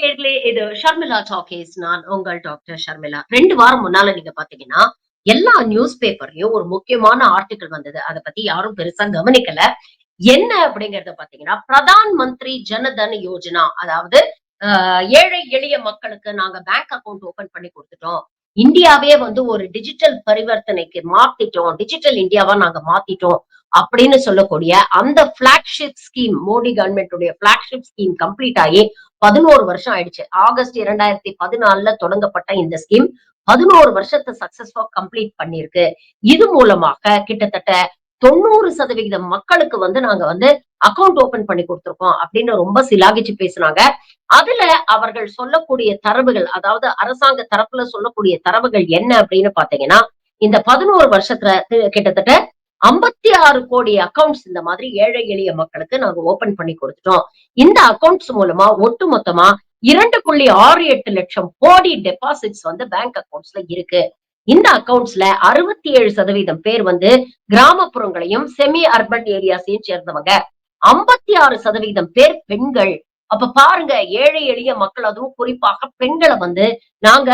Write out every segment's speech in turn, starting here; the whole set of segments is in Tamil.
நேர்களே இது ஷர்மிளா டாக்கேஸ். நான் உங்கள் டாக்டர் ஷர்மிளா. ரெண்டு வாரம் முன்னால நீங்க பாத்தீங்கன்னா எல்லா நியூஸ் பேப்பர்லயும் ஒரு முக்கியமான ஆர்டிக்கல் வந்தது. அதை பத்தி யாரும் பெருசா கவனிக்கல. என்ன அப்படிங்கறத பாத்தீங்கன்னா பிரதான் மந்திரி ஜனதன் யோஜனா அதாவது ஏழை எளிய மக்களுக்கு நாங்க பேங்க் அக்கவுண்ட் ஓபன் பண்ணி கொடுத்துட்டோம். இந்தியாவே வந்து ஒரு டிஜிட்டல் பரிவர்த்தனைக்கு மாத்திட்டோம். டிஜிட்டல் இந்தியாவா நாங்க மாத்திட்டோம் அப்படின்னு சொல்லக்கூடிய அந்த பிளாக்ஷிப் ஸ்கீம் மோடி கவர்மெண்ட்டுடைய பிளாக்ஷிப் ஸ்கீம் கம்ப்ளீட் ஆகி பதினோரு வருஷம் ஆயிடுச்சு. ஆகஸ்ட் இரண்டாயிரத்தி பதினாலுல தொடங்கப்பட்ட இந்த ஸ்கீம் பதினோரு வருஷத்தை சக்சஸ்ஃபா கம்ப்ளீட் பண்ணிருக்கு இது மூலமாக கிட்டத்தட்ட தொண்ணூறு சதவிகிதம் மக்களுக்கு வந்து நாங்க வந்து அக்கவுண்ட் ஓபன் பண்ணி கொடுத்துருக்கோம் அப்படின்னு ரொம்ப சிலாகிச்சு பேசுனாங்க. அதுல அவர்கள் சொல்லக்கூடிய தரவுகள் அதாவது அரசாங்க தரப்புல சொல்லக்கூடிய தரவுகள் என்ன அப்படின்னு பாத்தீங்கன்னா இந்த பதினோரு வருஷத்துல கிட்டத்தட்ட ஐம்பத்தி ஆறு கோடி அக்கவுண்ட்ஸ் இந்த மாதிரி ஏழை எளிய மக்களுக்கு நாங்க ஓபன் பண்ணி கொடுத்துட்டோம். இந்த அக்கவுண்ட்ஸ் மூலமா ஒட்டு மொத்தமா இரண்டு புள்ளி ஆறு எட்டு லட்சம் கோடி டெபாசிட்ஸ் வந்து பேங்க் அக்கவுண்ட்ஸ்ல இருக்கு. இந்த அக்கவுண்ட்ஸ்ல அறுபத்தி ஏழு சதவீதம் பேர் வந்து கிராமப்புறங்களையும் செமி அர்பன் ஏரியாஸையும் சேர்ந்தவங்க. ஐம்பத்தி ஆறு சதவீதம் பேர் பெண்கள். அப்ப பாருங்க ஏழை எளிய மக்கள் அதுவும் குறிப்பாக பெண்களை வந்து நாங்க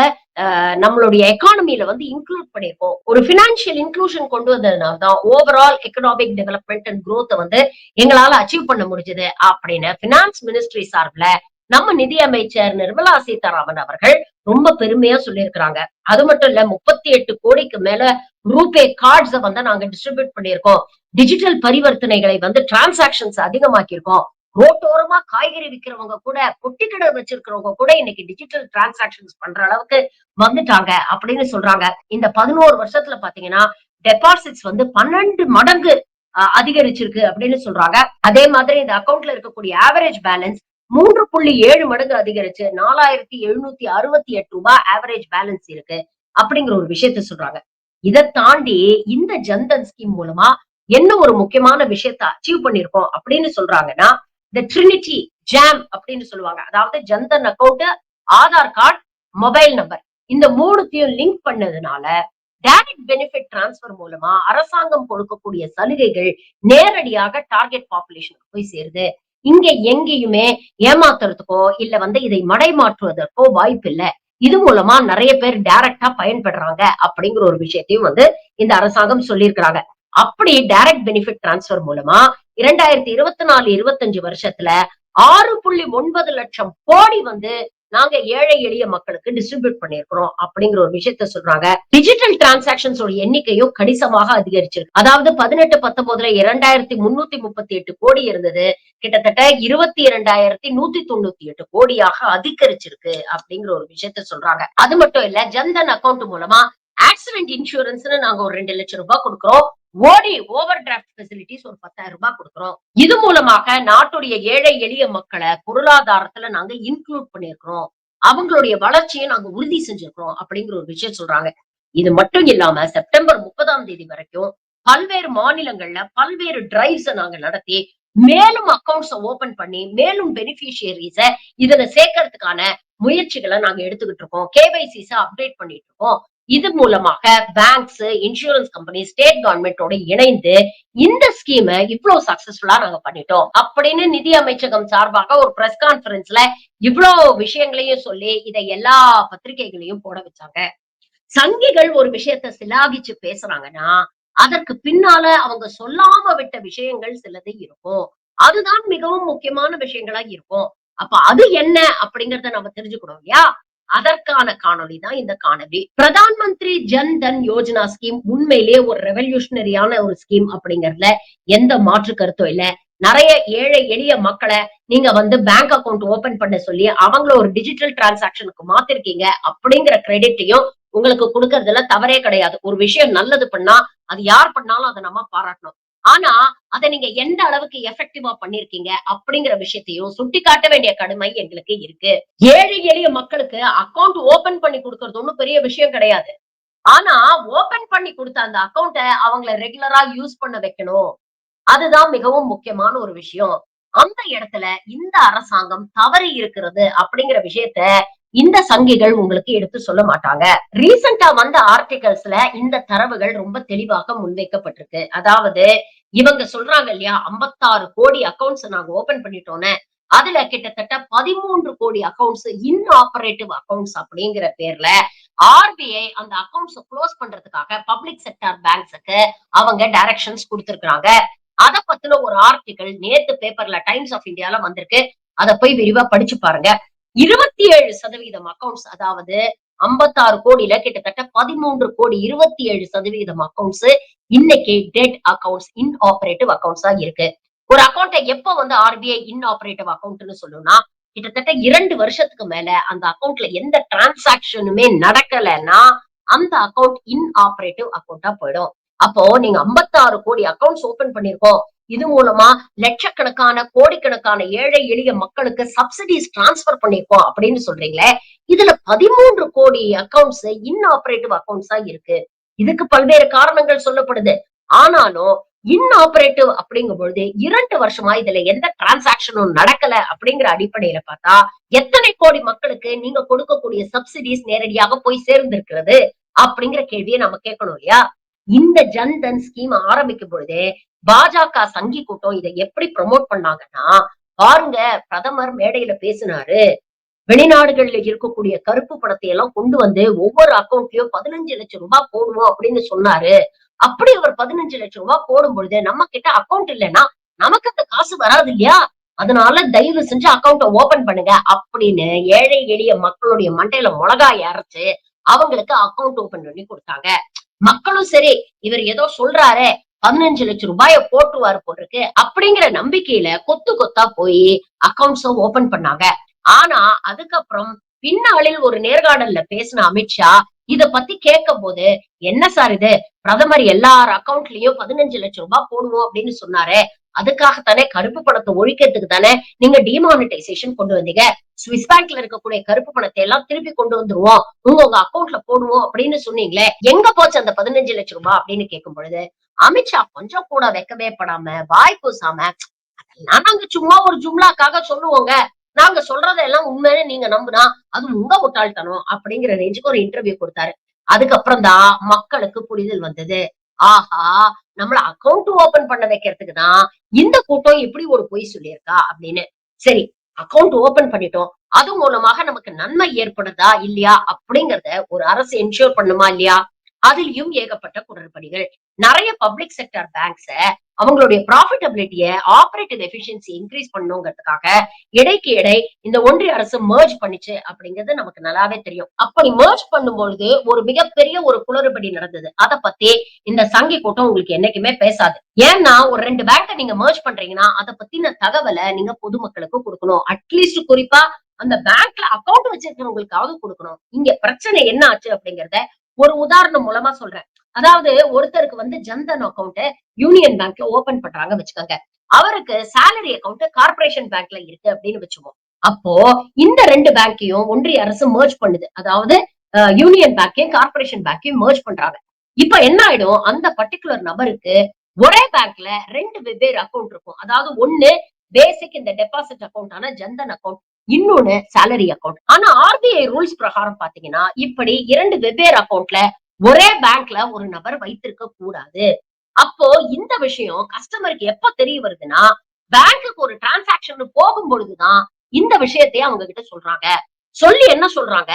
நம்மளுடைய எக்கானமியில வந்து இன்க்ளூட் பண்ணிருக்கோம். ஒரு பினான்சியல் இன்க்ளூஷன் கொண்டு வந்ததுனால தான் ஓவரால் எக்கனாமிக் டெவலப்மெண்ட் அண்ட் குரோத்தை வந்து எங்களால அச்சீவ் பண்ண முடிஞ்சது அப்படின்னு பினான்ஸ் மினிஸ்ட்ரி சார்பில் நம்ம நிதி அமைச்சர் நிர்மலா சீதாராமன் அவர்கள் ரொம்ப பெருமையா சொல்லியிருக்கிறாங்க. அது மட்டும் இல்ல முப்பத்தி எட்டு கோடிக்கு மேல ரூபே கார்ட்ஸ வந்து நாங்க டிஸ்ட்ரிபியூட் பண்ணியிருக்கோம். டிஜிட்டல் பரிவர்த்தனைகளை வந்து டிரான்சாக்ஷன்ஸ் அதிகமாக்கியிருக்கோம். ரோட்டோரமா காய்கறி விக்கிறவங்க கூட பொட்டி கடை வச்சிருக்கிறவங்க கூட இன்னைக்கு டிஜிட்டல் டிரான்சாக்ஷன்ஸ் பண்ற அளவுக்கு வந்துட்டாங்க அப்படின்னு சொல்றாங்க. இந்த பதினோரு வருஷத்துல பாத்தீங்கன்னா டெபாசிட்ஸ் வந்து பன்னெண்டு மடங்கு அதிகரிச்சிருக்கு அப்படின்னு சொல்றாங்க. அதே மாதிரி இந்த அக்கௌண்ட்ல இருக்கக்கூடிய ஆவரேஜ் பேலன்ஸ் மூன்று புள்ளி ஏழு மடங்கு அதிகரிச்சு நாலாயிரத்தி எழுநூத்தி அறுபத்தி எட்டு ரூபாய் ஆவரேஜ் பேலன்ஸ் இருக்கு அப்படிங்கிற ஒரு விஷயத்த சொல்றாங்க. இதை தாண்டி இந்த ஜன்தன் ஸ்கீம் மூலமா என்ன ஒரு முக்கியமான விஷயத்த அச்சீவ் பண்ணிருக்கோம் அப்படின்னு சொல்றாங்கன்னா த ட்ரினிட்டி ஜாம் அப்படின்னு சொல்லுவாங்க. அதாவது Jandhan account Aadhaar card mobile number இந்த மூணுத்தையும் லிங்க் பண்ணதுனால டைரக்ட் பெனிஃபிட் டிரான்ஸ்ஃபர் மூலமா அரசாங்கம் கொடுக்கக்கூடிய சலுகைகள் நேரடியாக டார்கெட் பாப்புலேஷனுக்கு போய் சேருது. இங்க எங்கேயுமே ஏமாத்துறதுக்கோ இல்ல வந்து இதை மடைமாற்றுவதற்கோ வாய்ப்பு இல்லை. இது மூலமா நிறைய பேர் டைரக்டா பயன்படுறாங்க அப்படிங்கிற ஒரு விஷயத்தையும் வந்து இந்த அரசாங்கம் சொல்லியிருக்கிறாங்க. அப்படி டைரக்ட் பெனிஃபிட் டிரான்ஸ்ஃபர் மூலமா இரண்டாயிரத்தி இருபத்தி நாலு இருபத்தஞ்சு வருஷத்துல ஆறு புள்ளி ஒன்பது லட்சம் கோடி வந்து நாங்க ஏழை எளிய மக்களுக்கு டிஸ்ட்ரிபியூட் பண்ணிருக்கிறோம் அப்படிங்கிற ஒரு விஷயத்த சொல்றாங்க. டிஜிட்டல் டிரான்சாக்ஷன்ஸ் எண்ணிக்கையும் கணிசமாக அதிகரிச்சிருக்கு. அதாவது பதினெட்டு பத்தொன்பதுல இரண்டாயிரத்தி முன்னூத்தி முப்பத்தி எட்டு கோடி இருந்தது. கிட்டத்தட்ட இருபத்தி இரண்டாயிரத்தி நூத்தி தொண்ணூத்தி எட்டு கோடியாக அதிகரிச்சிருக்கு அப்படிங்கிற ஒரு விஷயத்த சொல்றாங்க. அது மட்டும் இல்ல ஜன்தன் அக்கவுண்ட் மூலமா ஆக்சிடென்ட் இன்சூரன்ஸ்னு நாங்க ஒரு ரெண்டு லட்சம் ரூபாய் கொடுக்கிறோம். ஓடி ஓவர் டிராஃப்ட் ஃபெசிலிட்டிஸ் ஒரு பத்தாயிரம் ரூபாய் கொடுக்குறோம். இது மூலமாக நாட்டுடைய ஏழை எளிய மக்களை பொருளாதாரத்துல நாங்க இன்க்ளூட் பண்ணிருக்கிறோம் அவங்களுடைய வளர்ச்சியை நாங்க உறுதி செஞ்சிருக்கிறோம் அப்படிங்கிற ஒரு விஷயம் சொல்றாங்க. இது மட்டும் இல்லாம செப்டம்பர் முப்பதாம் தேதி வரைக்கும் பல்வேறு மாநிலங்கள்ல பல்வேறு டிரைவ்ஸ நாங்க நடத்தி மேலும் அக்கவுண்ட்ஸ் ஓபன் பண்ணி மேலும் பெனிஃபிஷியரிஸ இதுல சேர்க்கறதுக்கான முயற்சிகளை நாங்க எடுத்துக்கிட்டு இருக்கோம். கேவைசிஸ அப்டேட் பண்ணிட்டு இருக்கோம். இது மூலமாக பேங்க்ஸ் இன்சூரன்ஸ் கம்பெனி ஸ்டேட் கவர்மெண்டோட இணைந்து இந்த ஸ்கீமை இவ்வளவு சக்சஸ்ஃபுல்லா நாங்க பண்ணிட்டோம். அப்படின்னு நிதி அமைச்சகம் சார்பாக ஒரு பிரஸ் கான்பரன்ஸ்ல இவ்வளவு விஷயங்களையும் சொல்லி இதை எல்லா பத்திரிகைகளையும் போட வச்சாங்க. சங்கிகள் ஒரு விஷயத்த சிலாகிச்சு பேசுறாங்கன்னா அதற்கு பின்னால அவங்க சொல்லாம விட்ட விஷயங்கள் சிலது இருக்கும். அதுதான் மிகவும் முக்கியமான விஷயங்களா இருக்கும். அப்ப அது என்ன அப்படிங்கறத நம்ம தெரிஞ்சுக்கணும் இல்லையா? அதற்கான காணொளி தான் இந்த காணொலி பிரதான் மந்திரி ஜன் தன் யோஜனா ஸ்கீம் உண்மையிலேயே ஒரு ரெவல்யூஷனரியான ஒரு ஸ்கீம் அப்படிங்கறதுல எந்த மாற்று கருத்தும் இல்ல. நிறைய ஏழை எளிய மக்களை நீங்க வந்து பேங்க் அக்கவுண்ட் ஓபன் பண்ண சொல்லி அவங்கள ஒரு டிஜிட்டல் டிரான்சாக்ஷனுக்கு மாத்திருக்கீங்க அப்படிங்கிற கிரெடிட்டையும் உங்களுக்கு கொடுக்கறதுல தவறே கிடையாது. ஒரு விஷயம் நல்லது பண்ணா அது யார் பண்ணாலும் அதை நம்ம பாராட்டணும். ஆனா அதை நீங்க எந்த அளவுக்கு எஃபெக்டிவா பண்ணிருக்கீங்க அப்படிங்கிற விஷயத்தையும் சுட்டி காட்ட வேண்டிய கடுமை எங்களுக்கு இருக்கு. ஏழை எளிய மக்களுக்கு அக்கவுண்ட் ஓபன் பண்ணி கொடுக்கறது ஒண்ணும் பெரிய விஷயம் கிடையாது. ஆனா ஓபன் பண்ணி கொடுத்த அந்த அக்கௌண்ட்ட அவங்கள ரெகுலரா யூஸ் பண்ண வைக்கணும். அதுதான் மிகவும் முக்கியமான ஒரு விஷயம். அந்த இடத்துல இந்த அரசாங்கம் தவறி இருக்கிறது அப்படிங்கிற விஷயத்த இந்த சங்கிகள் உங்களுக்கு எடுத்து சொல்ல மாட்டாங்க. ரீசெண்டா வந்த ஆர்டிகல்ஸ்ல இந்த தரவுகள் ரொம்ப தெளிவாக முன்வைக்கப்பட்டிருக்கு. அதாவது இவங்க சொல்றாங்க இல்லையா 56 கோடி அக்கவுண்ட்ஸ் நாங்க ஓபன் பண்ணிட்டோன்னு அதுல கிட்டத்தட்ட பதிமூன்று கோடி அக்கவுண்ட்ஸ் இன்ஆபரேட்டிவ் அக்கவுண்ட்ஸ் அப்படிங்கிற பேர்ல ஆர்பிஐ அந்த அக்கவுண்ட்ஸ் க்ளோஸ் பண்றதுக்காக பப்ளிக் செக்டார் பேங்க்ஸுக்கு அவங்க டைரக்ஷன்ஸ் கொடுத்திருக்காங்க அத பத்தின ஒரு ஆர்டிகல் நேத்து பேப்பர்ல டைம்ஸ் ஆஃப் இந்தியால வந்திருக்கு. அத போய் விரிவா படிச்சு பாருங்க. இருபத்தி ஏழு சதவீதம் அக்கவுண்ட்ஸ் அதாவது ஐம்பத்தாறு கோடியில கிட்டத்தட்ட பதிமூன்று கோடி இருபத்தி ஏழு சதவீதம் அக்கவுண்ட்ஸ் இன்னைக்கு டெட் அக்கவுண்ட்ஸ் இன்ஆபரேட்டிவ் அக்கவுண்ட்ஸா இருக்கு. ஒரு அக்கௌண்ட்டை எப்போ வந்து ஆர்பிஐ இன்ஆபரேட்டிவ் அக்கௌண்ட்னு சொல்லணும்னா கிட்டத்தட்ட இரண்டு வருஷத்துக்கு மேல அந்த அக்கௌண்ட்ல எந்த டிரான்சாக்ஷனுமே நடக்கலைன்னா அந்த அக்கௌண்ட் இன்ஆபரேட்டிவ் அக்கௌண்டா போயிடும். அப்போ நீங்க 56 கோடி அக்கவுண்ட்ஸ் ஓபன் பண்ணிருக்கோம். இது மூலமா லட்சக்கணக்கான கோடிக்கணக்கான ஏழை எளிய மக்களுக்கு சப்சிடிஸ் டிரான்ஸ்பர் பண்ணிருக்கோம் அப்படின்னு சொல்றீங்களே இதுல பதிமூன்று கோடி அக்கவுண்ட்ஸ் இன்ஆபரேட்டிவ் அக்கௌண்ட்ஸா இருக்கு. இதுக்கு பல்வேறு காரணங்கள் சொல்லப்படுது. ஆனாலும் இன்ஆபரேட்டிவ் அப்படிங்கும் பொழுது இரண்டு வருஷமா இதுல எந்த டிரான்சாக்ஷனும் நடக்கல அப்படிங்கிற அடிப்படையில பார்த்தா எத்தனை கோடி மக்களுக்கு நீங்க கொடுக்கக்கூடிய சப்சிடிஸ் நேரடியாக போய் சேர்ந்திருக்கிறது அப்படிங்கிற கேள்வியை நம்ம கேட்கணும் இல்லையா? இந்த ஜன்தன் ஸ்கீம் ஆரம்பிக்கும் பொழுதே பாஜக சங்கி கூட்டம் இதை எப்படி ப்ரமோட் பண்ணாங்கன்னா பாருங்க பிரதமர் மேடையில பேசினாரு. வெளிநாடுகள்ல இருக்கக்கூடிய கருப்பு பணத்தை எல்லாம் கொண்டு வந்து ஒவ்வொரு அக்கௌண்ட்லயும் பதினஞ்சு லட்சம் ரூபாய் போடுவோம் அப்படின்னு சொன்னாரு. அப்படி அவர் பதினஞ்சு லட்சம் ரூபாய் போடும் பொழுது நம்ம கிட்ட அக்கௌண்ட் இல்லைன்னா நமக்கு அந்த காசு வராது இல்லையா? அதனால தயவு செஞ்சு அக்கௌண்ட்டை ஓபன் பண்ணுங்க அப்படின்னு ஏழை எளிய மக்களுடைய மண்டையில மிளகாய் அரைச்சு அவங்களுக்கு அக்கௌண்ட் ஓபன் பண்ணி கொடுத்தாங்க. மக்களும் சரி இவர் ஏதோ சொல்றாரு பதினஞ்சு லட்சம் ரூபாய போட்டுவாரு போட்டிருக்கு அப்படிங்கிற நம்பிக்கையில கொத்து கொத்தா போய் அக்கௌண்ட்ஸும் ஓபன் பண்ணாங்க. ஆனா அதுக்கப்புறம் பின்னாளில் ஒரு நேர்காணல்ல பேசின அமித்ஷா இத பத்தி கேட்கும் போது என்ன சார் இது? பிரதமர் எல்லார் அக்கவுண்ட்லயும் பதினஞ்சு லட்சம் ரூபாய் போடுவோம் அப்படின்னு சொன்னாரே. அதுக்காகத்தானே கருப்பு பணத்தை ஒழிக்கிறதுக்கு தானே நீங்க டிமானிட்டைசேஷன் கொண்டு வந்தீங்க. சுவிஸ் பேங்க்ல இருக்கக்கூடிய கருப்பு பணத்தை எல்லாம் திருப்பி கொண்டு வந்துருவோம். உங்க உங்க அக்கவுண்ட்ல போடுவோம் அப்படின்னு சொன்னீங்களே எங்க போச்சு அந்த பதினஞ்சு லட்சம் ரூபாய் அப்படின்னு கேட்கும் பொழுது அமித்ஷா கொஞ்சம் கூட வைக்கவே படாம வாய் பூசாம அதெல்லாம் நாங்க சும்மா ஒரு ஜும்லாக்காக சொல்லுவோங்க. நாங்க சொல்றதெல்லாம் உண்மைன்னு நீங்க நம்புனா அது உங்க முட்டாள்தனம் அப்படிங்கிற ரேஞ்சுக்கு ஒரு இன்டர்வியூ கொடுத்தாரு. அதுக்கப்புறம் தான் மக்களுக்கு புரிதல் வந்தது. ஆஹா நம்மள அக்கவுண்ட் ஓபன் பண்ண வைக்கிறதுக்கு தான் இந்த கூட்டம் இப்படி ஒரு பொய் சொல்லியிருக்கா அப்படின்னு. சரி அக்கவுண்ட் ஓபன் பண்ணிட்டோம். அது மூலமாக நமக்கு நன்மை ஏற்படுதா இல்லையா அப்படிங்கறத ஒரு அரசு என்ஷூர் பண்ணுமா இல்லையா? அதுலயும் ஏகப்பட்ட குடற்படிகள். நிறைய பப்ளிக் செக்டர் பேங்க்ஸ அவங்களுடைய ப்ராஃபிட்டபிலிட்டிய ஆபரேட்டிவ் எஃபிஷியன்சி இன்க்ரீஸ் பண்ணுங்கிறதுக்காக இடைக்கு இடை இந்த ஒன்றிய அரசு merge பண்ணிச்சு அப்படிங்கிறது நமக்கு நல்லாவே தெரியும். அப்படி merge பண்ணும்பொழுது ஒரு மிகப்பெரிய ஒரு குளறுபடி நடந்தது. அத பத்தி இந்த சங்கி கூட்டம் உங்களுக்கு என்னைக்குமே பேசாது. ஏன்னா ஒரு ரெண்டு பேங்கை நீங்க மேர்ஜ் பண்றீங்கன்னா அதை பத்தின தகவலை நீங்க பொதுமக்களுக்கு கொடுக்கணும். அட்லீஸ்ட் குறிப்பா அந்த பேங்க்ல அக்கவுண்ட் வச்சிருக்கிறவங்களுக்காவது கொடுக்கணும். இங்க பிரச்சனை என்ன ஆச்சு அப்படிங்கறத ஒரு உதாரணம் மூலமா சொல்றேன். அதாவது ஒருத்தருக்கு வந்து ஜன்தன் அக்கௌண்ட் யூனியன் பேங்க்ல ஓபன் பண்றாங்க வச்சுக்கோங்க. அவருக்கு சேலரி அக்கவுண்ட் கார்பரேஷன் பேங்க்ல இருக்கு அப்படின்னு வச்சுக்கோம் அப்போ இந்த ரெண்டு பேங்கையும் ஒன்றிய அரசு merge பண்ணுது. அதாவது யூனியன் பேங்கையும் கார்ப்பரேஷன் பேங்கையும் merge பண்றாங்க. இப்ப என்ன ஆயிடும்? அந்த பர்டிகுலர் நபருக்கு ஒரே பேங்க்ல ரெண்டு வெவ்வேறு அக்கவுண்ட் இருக்கும். அதாவது ஒண்ணு பேசிக் இந்த டெபாசிட் அக்கௌண்டான ஜன்தன் அக்கவுண்ட் இன்னொன்னு சேலரி அக்கவுண்ட் ஆனா ஆர்பிஐ ரூல்ஸ் பிரகாரம் பாத்தீங்கன்னா இப்படி இரண்டு வெவ்வேறு அக்கவுண்ட்ல ஒரே பேங்க்ல ஒரு நபர் வைத்திருக்க கூடாது. அப்போ இந்த விஷயம் கஸ்டமருக்கு எப்ப தெரிய வருதுன்னா பேங்க்குக்கு ஒரு டிரான்சாக்ஷன் போகும் பொழுதுதான் இந்த விஷயத்தை அவங்க கிட்ட சொல்றாங்க. சொல்லி என்ன சொல்றாங்க?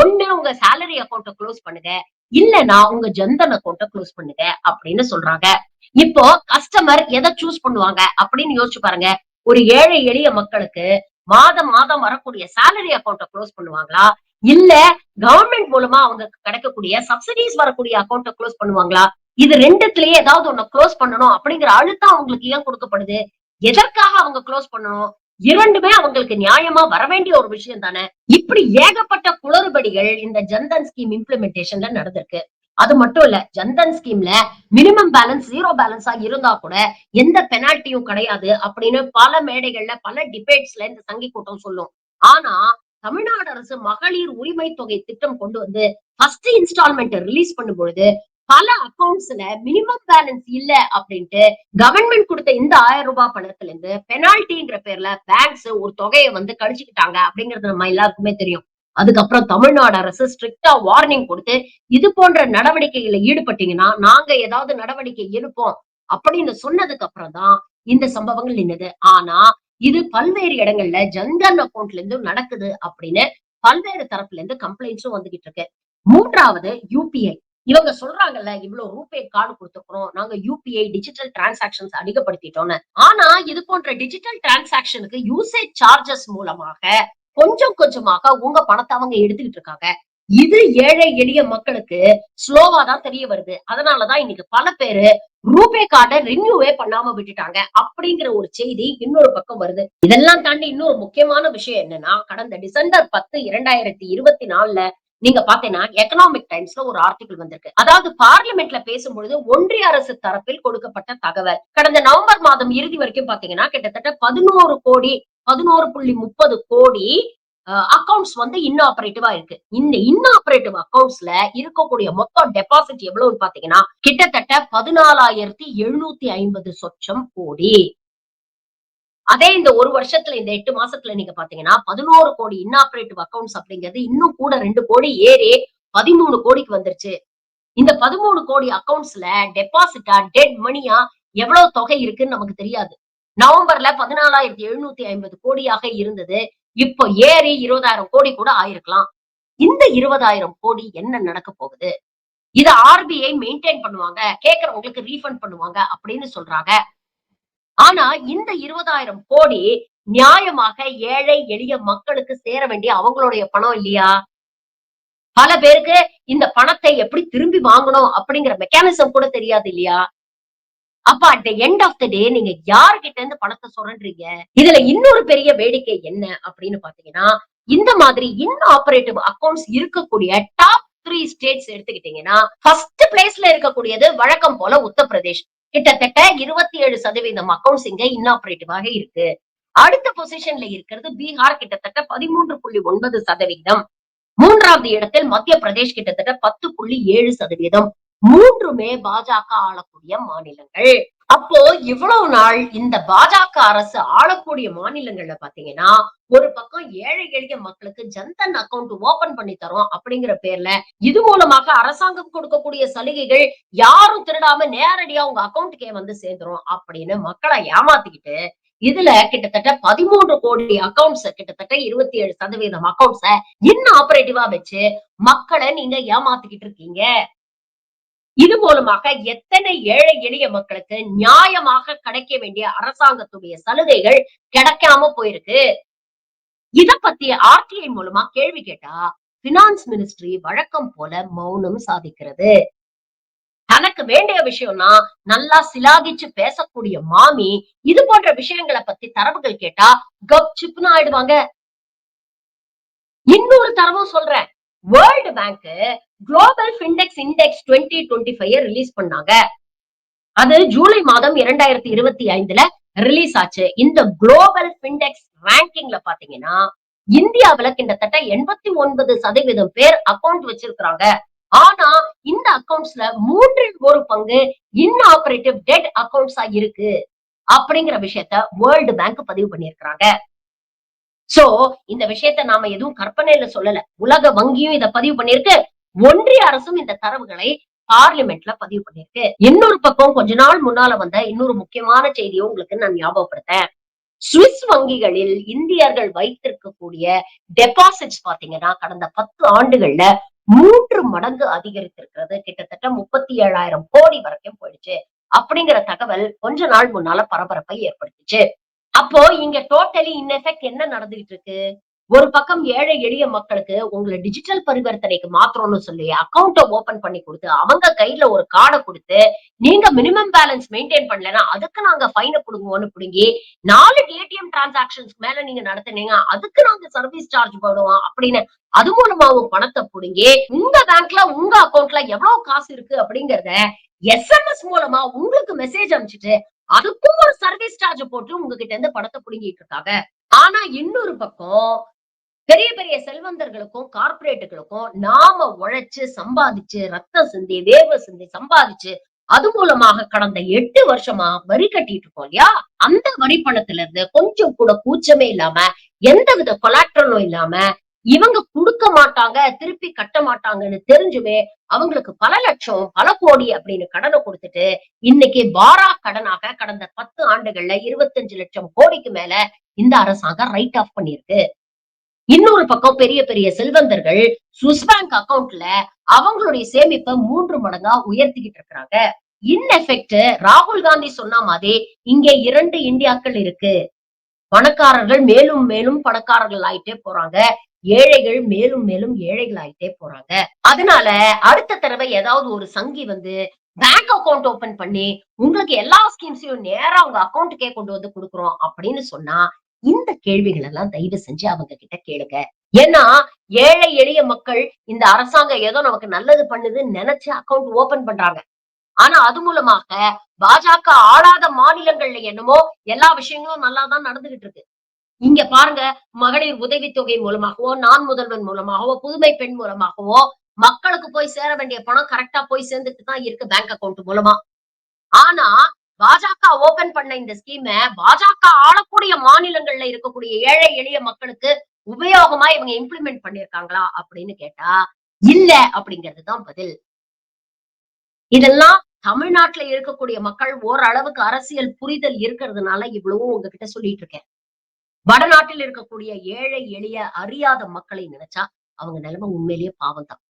ஒண்ணு உங்க சேலரி அக்கௌண்ட்டை க்ளோஸ் பண்ணுங்க. இல்லைன்னா உங்க ஜன்தன் அக்கௌண்ட்டை க்ளோஸ் பண்ணுங்க அப்படின்னு சொல்றாங்க. இப்போ கஸ்டமர் எதை சூஸ் பண்ணுவாங்க அப்படின்னு யோசிச்சு பாருங்க. ஒரு ஏழை எளிய மக்களுக்கு மாதம் மாதம் வரக்கூடிய சேலரி அக்கௌண்ட்டை க்ளோஸ் பண்ணுவாங்களா? இல்ல கவர்மெண்ட் மூலமா அவங்க கிடைக்கக்கூடிய சப்சிடிஸ் வரக்கூடிய அக்கௌண்ட்டை க்ளோஸ் பண்ணுவாங்களா? இது ரெண்டுத்துலயே ஏதாவது ஒண்ணு க்ளோஸ் பண்ணணும் அப்படிங்கிற அழுத்தம் அவங்களுக்கு ஏன் கொடுக்கப்படுது? எதற்காக அவங்க க்ளோஸ் பண்ணணும்? இரண்டுமே அவங்களுக்கு நியாயமா வர வேண்டிய ஒரு விஷயம் தானே. இப்படி ஏகப்பட்ட குளறுபடிகள் இந்த ஜன்தன் ஸ்கீம் இம்ப்ளிமெண்டேஷன்ல நடந்திருக்கு. அது மட்டும் இல்ல ஜன்தன் ஸ்கீம்ல மினிமம் பேலன்ஸ் ஜீரோ பேலன்ஸா இருந்தா கூட எந்த பெனால்ட்டியும் கிடையாது அப்படின்னு பல மேடைகள்ல பல டிபேட்ஸ்ல இந்த சங்கி கூட்டம் சொல்லும். ஆனா தமிழ்நாடு அரசு மகளிர் உரிமை தொகை திட்டம் கொண்டு வந்து ஃபர்ஸ்ட் இன்ஸ்டால்மெண்ட் ரிலீஸ் பண்ணும் பொழுது பல அக்கவுண்ட்ஸ்ல மினிமம் பேலன்ஸ் இல்ல அப்படின்ட்டு கவர்மெண்ட் கொடுத்த இந்த ஆயிரம் ரூபாய் பணத்துல இருந்து பெனால்டிங்கிற பேர்ல பேங்க்ஸ் ஒரு தொகையை வந்து கழிச்சுக்கிட்டாங்க அப்படிங்கறது நம்ம எல்லாருக்குமே தெரியும். அதுக்கப்புறம் தமிழ்நாடு அரசு ஸ்ட்ரிக்டா வார்னிங் கொடுத்து இது போன்ற நடவடிக்கைகளை ஈடுபட்டீங்கன்னா நாங்க ஏதாவது நடவடிக்கை எடுப்போம் அப்படின்னு சொன்னதுக்கு அப்புறம் தான் இந்த சம்பவங்கள் நின்னது. ஆனா இது பல்வேறு இடங்கள்ல ஜன்தன் அக்கௌண்ட்ல இருந்து நடக்குது அப்படின்னு பல்வேறு தரப்புல இருந்து கம்ப்ளைண்ட்ஸும் வந்துகிட்டு இருக்கு. மூன்றாவது யூபிஐ இவங்க சொல்றாங்கல்ல இவ்வளவு ரூபே கார்டு கொடுத்துக்கிறோம் நாங்க யூபிஐ டிஜிட்டல் டிரான்சாக்ஷன்ஸ் அதிகப்படுத்திட்டோம்னு. ஆனா இது போன்ற டிஜிட்டல் டிரான்சாக்ஷனுக்கு யூசேஜ் சார்ஜஸ் மூலமாக கொஞ்சம் கொஞ்சமாக உங்க பணத்தை அவங்க எடுத்துக்கிட்டு இருக்காங்க. இது ஏழை எளிய மக்களுக்கு ஸ்லோவா தான் தெரிய வருது. அதனாலதான் இன்னைக்கு பல பேரு ரூபே கார்டை ரினியூவே பண்ணாம விட்டுட்டாங்க அப்படிங்கிற ஒரு செய்தி இன்னொரு பக்கம் வருது. இதெல்லாம் தாண்டி இன்னொரு முக்கியமான விஷயம் என்னன்னா கடந்த டிசம்பர் பத்து இரண்டாயிரத்தி இருபத்தி நாலுல நீங்க பாத்தீங்கன்னா எக்கனாமிக் டைம்ஸ்ல ஒரு ஆர்டிகிள் வந்திருக்கு. அதாவது பார்லிமெண்ட்ல பேசும்பொழுது ஒன்றிய அரசு தரப்பில் கொடுக்கப்பட்ட தகவல். கடந்த நவம்பர் மாதம் இறுதி வரைக்கும் பாத்தீங்கன்னா கிட்டத்தட்ட பதினோரு கோடி பதினோரு புள்ளி முப்பது கோடி அக்கவுண்ட்ஸ் வந்து இன்ஆபரேட்டிவா இருக்கு. இந்த இன்ஆபரேட்டிவ் அக்கவுண்ட்ஸ்ல இருக்கக்கூடிய மொத்தம் டெபாசிட் எவ்வளவுன்னு பாத்தீங்கன்னா கிட்டத்தட்ட பதினாலாயிரத்தி எழுநூத்தி ஐம்பது சொச்சம் கோடி. அதே இந்த ஒரு வருஷத்துல இந்த எட்டு மாசத்துல நீங்க பாத்தீங்கன்னா பதினோரு கோடி இன்ஆபரேட்டிவ் அக்கவுண்ட்ஸ் அப்படிங்கிறது இன்னும் கூட ரெண்டு கோடி ஏறி பதிமூணு கோடிக்கு வந்துருச்சு. இந்த பதிமூணு கோடி அக்கவுண்ட்ஸ்ல டெபாசிட்டா டெட் மணியா எவ்வளவு தொகை இருக்குன்னு நமக்கு தெரியாது. நவம்பர்ல பதினாலாயிரத்தி எழுநூத்தி ஐம்பது கோடியாக இருந்தது. இப்போ ஏறி இருபதாயிரம் கோடி கூட ஆயிருக்கலாம். இந்த இருபதாயிரம் கோடி என்ன நடக்க போகுது? இத ஆர்பிஐ மெயின்டைன் பண்ணுவாங்க கேட்கறவங்களுக்கு ரீஃபண்ட் பண்ணுவாங்க அப்படின்னு சொல்றாங்க. ஆனா இந்த இருபதாயிரம் கோடி நியாயமாக ஏழை எளிய மக்களுக்கு சேர வேண்டிய அவங்களுடைய பணம் இல்லையா? பல பேருக்கு இந்த பணத்தை எப்படி திரும்பி வாங்கணும் அப்படிங்கிற மெக்கானிசம் கூட தெரியாது இல்லையா? அப்ப at the end of the day நீங்க யார்கிட்ட இருந்து பணத்தை சொல்றீங்க இதுல இன்னொரு பெரிய வேடிக்கை என்ன அப்படின்னு பாத்தீங்கன்னா இந்த மாதிரி இன்ஆபரேட்டிவ் அக்கவுண்ட்ஸ் இருக்கக்கூடிய டாப் த்ரீ ஸ்டேட்ஸ் எடுத்துக்கிட்டீங்கன்னா ஃபர்ஸ்ட் பிளேஸ்ல இருக்கக்கூடியது வழக்கம் போல உத்தரப்பிரதேஷ். கிட்டத்தட்ட இருபத்தி ஏழு சதவீதம் அக்கவுண்ட்ஸ் இங்க இன்ஆபரேட்டிவாக இருக்கு. அடுத்த பொசிஷன்ல இருக்கிறது பீகார் கிட்டத்தட்ட பதிமூன்று புள்ளி ஒன்பது சதவீதம். மூன்றாவது இடத்தில் மத்திய பிரதேஷ் கிட்டத்தட்ட பத்து புள்ளி ஏழு சதவீதம். மூன்றுமே பாஜக ஆளக்கூடிய மாநிலங்கள். அப்போ இவ்வளவு நாள் இந்த பாஜக அரசு ஆளக்கூடிய மாநிலங்கள்ல பாத்தீங்கன்னா ஒரு பக்கம் ஏழை எளிய மக்களுக்கு ஜன்தன் அக்கவுண்ட் ஓபன் பண்ணி தரோம் அப்படிங்கிற பேர்ல இது மூலமாக அரசாங்கம் கொடுக்கக்கூடிய சலுகைகள் யாரும் திருடாம நேரடியா உங்க அக்கௌண்ட்டுக்கே வந்து சேர்ந்துரும் அப்படின்னு மக்களை ஏமாத்திக்கிட்டு இதுல கிட்டத்தட்ட பதிமூன்று கோடி அக்கவுண்ட்ஸ் கிட்டத்தட்ட இருபத்தி ஏழு சதவீதம் அக்கௌண்ட்ஸ இன்னும் ஆபரேட்டிவா வச்சு மக்களை நீங்க ஏமாத்திக்கிட்டு இருக்கீங்க. இது மூலமாக எத்தனை ஏழை எளிய மக்களுக்கு நியாயமாக கிடைக்க வேண்டிய அரசாங்கத்துடைய சலுகைகள் கிடைக்காம போயிருக்கு? இத பத்தி ஆர்டிஐ மூலமா கேள்வி கேட்டா பினான்ஸ் மினிஸ்ட்ரி வழக்கம் போல மௌனம் சாதிக்கிறது. தனக்கு வேண்டிய விஷயம்னா நல்லா சிலாகிச்சு பேசக்கூடிய மாமி இது போன்ற விஷயங்களை பத்தி தரவுகள் கேட்டா கப் சிப்னு ஆயிடுவாங்க. இன்னொரு தரவும் சொல்றேன். World bank global Findex index twenty twenty five release பண்ணாங்க. அது ஜூலை மாதம் இரண்டாயிரத்தி இருபத்தி ஐந்துல ரிலீஸ் ஆச்சு. இந்த குளோபல் ஃபின்டெக்ஸ் ரேங்கிங்ல பாத்தீங்கன்னா இந்தியாவில கிட்டத்தட்ட எண்பத்தி ஒன்பது சதவீதம் பேர் அக்கவுண்ட் வச்சிருக்கிறாங்க. ஆனா இந்த அக்கவுண்ட்ஸ்ல மூன்றில் ஒரு பங்கு இன்ஆபரேட்டிவ் டெட் அக்கவுண்ட்ஸா இருக்கு அப்படிங்கிற விஷயத்த வேர்ல்டு பேங்க் பதிவு பண்ணியிருக்கிறாங்க. சோ இந்த விஷயத்த நாம எதுவும் கற்பனையில சொல்லல. உலக வங்கியும் இத பதிவு பண்ணிருக்கு ஒன்றிய அரசும் இந்த தரவுகளை பார்லிமெண்ட்ல பதிவு பண்ணிருக்கு இன்னொரு பக்கம் கொஞ்ச நாள் முன்னால வந்த இன்னொரு முக்கியமான செய்தியை உங்களுக்கு நான் ஞாபகப்படுத்தேன் சுவிஸ் வங்கிகளில் இந்தியர்கள் வைத்திருக்கக்கூடிய டெபாசிட்ஸ் பாத்தீங்கன்னா கடந்த பத்து ஆண்டுகள்ல மூன்று மடங்கு அதிகரித்திருக்கிறது. கிட்டத்தட்ட முப்பத்தி ஏழாயிரம் கோடி வரைக்கும் போயிடுச்சு. அப்படிங்கிற தகவல் கொஞ்ச நாள் முன்னால பரபரப்பை ஏற்படுத்துச்சு. அப்போ இங்க டோட்டலி இன் எஃபெக்ட் என்ன நடந்துகிட்டு இருக்கு? ஒரு பக்கம் ஏழை எளிய மக்களுக்கு உங்களை டிஜிட்டல் பரிவர்த்தனைக்கு மாத்திரம்னு சொல்லி அக்கௌண்ட்டை ஓபன் பண்ணி கொடுத்து அவங்க கையில ஒரு கார்டை கொடுத்து நீங்க மினிமம் பேலன்ஸ் மெயின்டைன் பண்ணலன்னா அதுக்கு நாங்க ஃபைனை கொடுங்கோன்னு பிடுங்கி நாலு ஏடிஎம் டிரான்சாக்ஷன்ஸ்க்கு மேல நீங்க நடத்துனீங்க அதுக்கு நாங்க சர்வீஸ் சார்ஜ் போடுவோம் அப்படின்னு அது மூலமாவும் பணத்தை பிடுங்கி உங்க பேங்க்ல உங்க அக்கௌண்ட்ல எவ்வளவு காசு இருக்கு அப்படிங்கறத எஸ்எம்எஸ் மூலமா உங்களுக்கு மெசேஜ் அனுப்பிச்சிட்டு அதுக்கும் ஒரு சர்வீஸ் சார்ஜ் போட்டு உங்ககிட்ட இருந்து பணத்தை புடுங்கிட்டு இருக்காங்க. ஆனா இன்னொரு பக்கம் பெரிய பெரிய செல்வந்தர்களுக்கும் கார்பரேட்டுகளுக்கும் நாம உழைச்சு சம்பாதிச்சு ரத்தம் சிந்தி வேர்வை சிந்தி சம்பாதிச்சு அது மூலமாக கடந்த எட்டு வருஷமா வரி கட்டிட்டு இருக்கோம் இல்லையா? அந்த வரி பணத்துல இருந்து கொஞ்சம் கூட கூச்சமே இல்லாம எந்த வித கொலாட்ரலும் இல்லாம இவங்க கொடுக்க மாட்டாங்க திருப்பி கட்ட மாட்டாங்கன்னு தெரிஞ்சுமே அவங்களுக்கு பல லட்சம் பல கோடி அப்படின்னு கடனை கொடுத்துட்டு இன்னைக்கு பாரா கடனாக கடந்த பத்து ஆண்டுகள்ல இருபத்தஞ்சு லட்சம் கோடிக்கு மேல இந்த அரசாங்கம் ரைட் ஆஃப் பண்ணிருக்கு இன்னொரு பக்கம் பெரிய பெரிய செல்வந்தர்கள் சுவிஸ் பேங்க் அக்கவுண்ட்ல அவங்களுடைய சேமிப்பை மூன்று மடங்கா உயர்த்திக்கிட்டு இருக்கிறாங்க. இன் எஃபெக்ட் ராகுல் காந்தி சொன்ன மாதிரி இங்க இரண்டு இந்தியாக்கள் இருக்கு. பணக்காரர்கள் மேலும் மேலும் பணக்காரர்கள் ஆயிட்டே போறாங்க. ஏழைகள் மேலும் மேலும் ஏழைகள் ஆயிட்டே போறாங்க. அதனால அடுத்த தடவை ஏதாவது ஒரு சங்கி வந்து பேங்க் அக்கவுண்ட் ஓபன் பண்ணி உங்களுக்கு எல்லா ஸ்கீம்ஸையும் நேரா உங்க அக்கௌண்ட்டுக்கே கொண்டு வந்து கொடுக்குறோம் அப்படின்னு சொன்னா இந்த கேள்விகள் எல்லாம் தயவு செஞ்சு அவங்க கிட்ட கேளுங்க. ஏன்னா ஏழை எளிய மக்கள் இந்த அரசாங்கம் ஏதோ நமக்கு நல்லது பண்ணுதுன்னு நினைச்சு அக்கவுண்ட் ஓபன் பண்றாங்க. ஆனா அது மூலமாக பாஜக ஆளாத மாநிலங்கள்ல என்னமோ எல்லா விஷயங்களும் நல்லா தான் நடந்துகிட்டு இருக்கு. இங்க பாருங்க மகளிர் உதவித்தொகை மூலமாகவோ நான் முதல்வன் மூலமாகவோ புதுமை பெண் மூலமாகவோ மக்களுக்கு போய் சேர வேண்டிய பணம் கரெக்டா போய் சேர்ந்துட்டு தான் இருக்கு பேங்க் அக்கௌண்ட் மூலமா. ஆனா பாஜக ஓபன் பண்ண இந்த ஸ்கீம பாஜக ஆளக்கூடிய மாநிலங்கள்ல இருக்கக்கூடிய ஏழை எளிய மக்களுக்கு உபயோகமா இவங்க இம்ப்ளிமெண்ட் பண்ணிருக்காங்களா அப்படின்னு கேட்டா இல்ல அப்படிங்கிறது தான் பதில். இதெல்லாம் தமிழ்நாட்டுல இருக்கக்கூடிய மக்கள் ஓரளவுக்கு அரசியல் புரிதல் இருக்கிறதுனால இவ்வளவும் உங்ககிட்ட சொல்லிட்டு இருக்கேன். வடநாட்டில் இருக்கக்கூடிய ஏழை எளிய அறியாத மக்களை நினைச்சா அவங்க நிலைமை உண்மையிலேயே பாவம் தான்